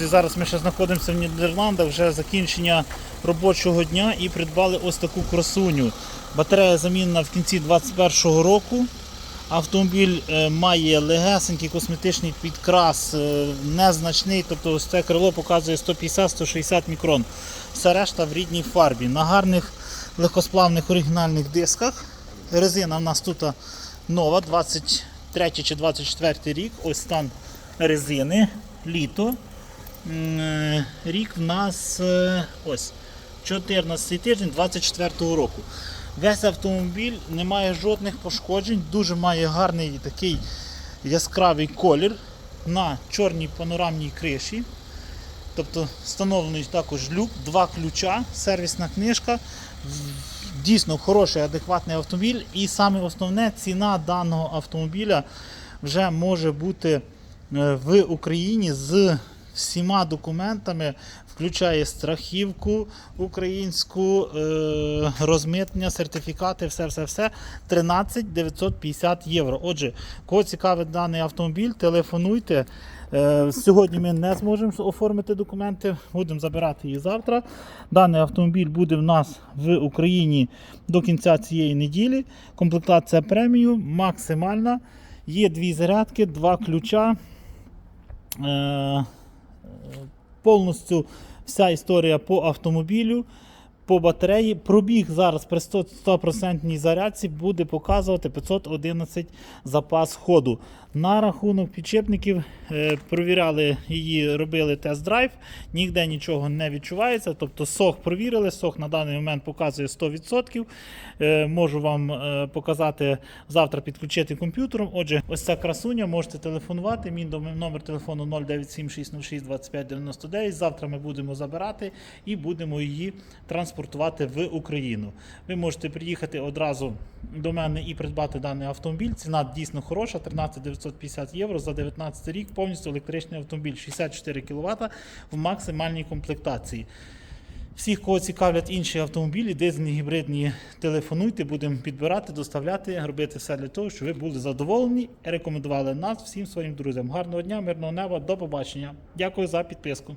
Зараз ми ще знаходимося в Нідерландах, вже закінчення робочого дня і придбали ось таку красуню. Батарея замінена в кінці 2021 року. Автомобіль е, має легесенький косметичний підкрас, е, незначний, тобто ось це крило показує 150-160 мікрон. Все решта в рідній фарбі. На гарних легкосплавних оригінальних дисках. Резина в нас тут нова, 23 чи 24 рік. Ось стан резини, літо. Е, Рік в нас е, ось 14 тиждень 24 року. Весь автомобіль не має жодних пошкоджень, дуже має гарний такий яскравий колір на чорній панорамній криші. Тобто встановлений також люк, два ключа, сервісна книжка. Дійсно хороший, адекватний автомобіль. І саме основне, ціна даного автомобіля вже може бути е, в Україні з всіма документами, включає страхівку українську, е, розмитнення, сертифікати, все, все, все. 13 950 євро. Отже, кого цікавить даний автомобіль, телефонуйте. Е, Сьогодні ми не зможемо оформити документи, будемо забирати їх завтра. Даний автомобіль буде в нас в Україні до кінця цієї неділі. Комплектація преміум максимальна. Є дві зарядки, два ключа. Повністю вся історія по автомобілю, по батареї. Пробіг зараз при 100%, 100% зарядці буде показувати 511 запас ходу. На рахунок підчепників е, провіряли її, робили тест-драйв, ніде нічого не відчувається. Тобто сох провірили, сох на даний момент показує 100%. Е, можу вам е, показати завтра підключити комп'ютером. Отже, ось ця красуня, можете телефонувати. Мій номер телефону 097 606 25 99. Завтра ми будемо забирати і будемо її транспортувати в Україну. Ви можете приїхати одразу до мене і придбати даний автомобіль. Ціна дійсно хороша, 13 950 євро за 19 рік. Повністю електричний автомобіль, 64 кВт в максимальній комплектації. Всіх, кого цікавлять інші автомобілі, дизельні, гібридні, телефонуйте, будемо підбирати, доставляти, робити все для того, щоб ви були задоволені і рекомендували нас всім своїм друзям. Гарного дня, мирного неба, до побачення. Дякую за підписку.